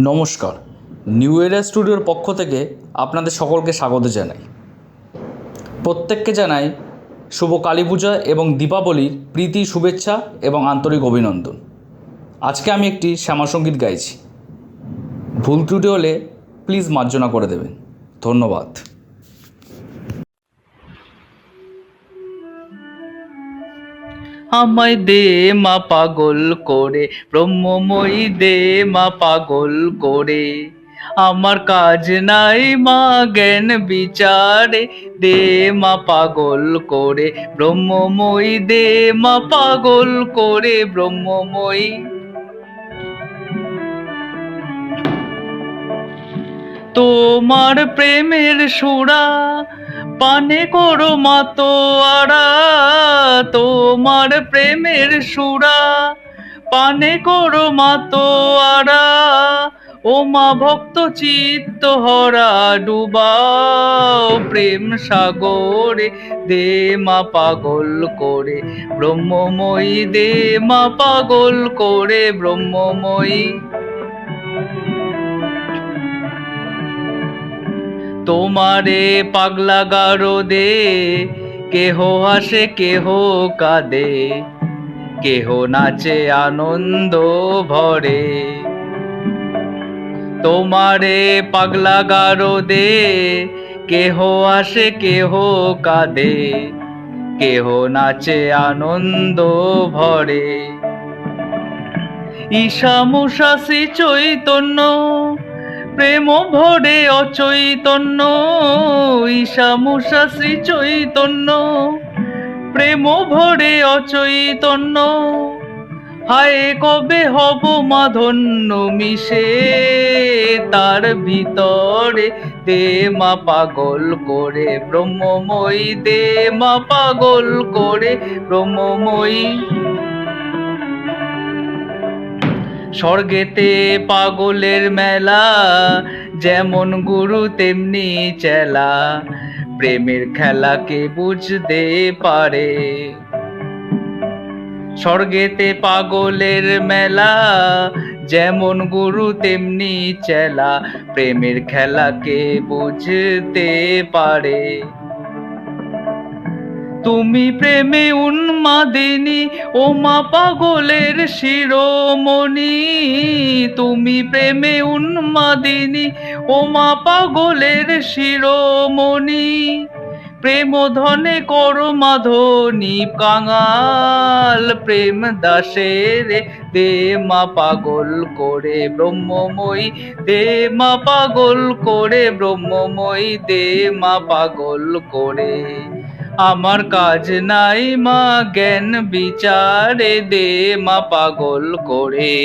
নমস্কার। New area স্টুডিওর পক্ষ থেকে আপনাদের সকলকে স্বাগত জানাই। প্রত্যেককে জানাই শুভ কালী পূজা এবং দীপাবলির প্রীতি, শুভেচ্ছা এবং আন্তরিক অভিনন্দন। আজকে আমি একটি শ্যামাসঙ্গীত গাইছি। ভুল ত্রুটি হলে প্লিজ মার্জনা করে দেবেন। ধন্যবাদ। আমায় দে মা পাগল করে, ব্রহ্মময়ী দে মা পাগল করে। আমার কাজ নাই মা জ্ঞান বিচারে, দে মা পাগল করে, ব্রহ্মময়ী দে মা পাগল করে, ব্রহ্মময়ী তোমার প্রেমের সুরা, পানে করো মাতো আড়া তোমার প্রেমের সুরা, পানে করো মাতো আড়া ও মা ভক্ত চিত্ত হরা, ডুবাও প্রেম সাগরে। দে মা পাগল করে, ব্রহ্মময়ী দে মা পাগল করে, ব্রহ্মময়ী। তোমারে পাগলা গারো দে কেহ হাসে, কেহ কাঁদে, কেহ নাচে আনন্দ ভরে। তোমারে পাগলা গারো দে কেহ আসে কেহ কাঁদে, কেহ নাচে আনন্দ ভরে। ঈশা মুষা শ্রী চৈতন্য প্রেম ভরে অচৈতন্য ঈশা মুষা শ্রী চৈতন্য প্রেম ভরে অচৈতন্য, হায় কবে হব মাধন্য মিশে। তার ভিতরে দে মা পাগল করে, ব্রহ্মময়ী দে মা পাগল করে, ব্রহ্মময়ী স্বর্গেতে পাগলের মেলা, যেমন গুরু তেমনি চেলা। প্রেমের খেলাকে বুঝতে পারে? স্বর্গেতে পাগলের মেলা, যেমন গুরু তেমনি চেলা। প্রেমের খেলাকে বুঝতে পারে? তুমি প্রেমে উন্মাদিনী ও মা পাগলের শিরোমণি। তুমি প্রেমে উন্মাদিনী ও মা পাগলের শিরোমণি। প্রেম ধনে কর মাধনি, কাঙাল প্রেম দাসের। দে মা পাগল করে ব্রহ্মময়ী, দে মা পাগল করে ব্রহ্মময়ী, দে মা পাগল করে আমার কাজ নাই মা জ্ঞান বিচারে দে মা পাগল করে।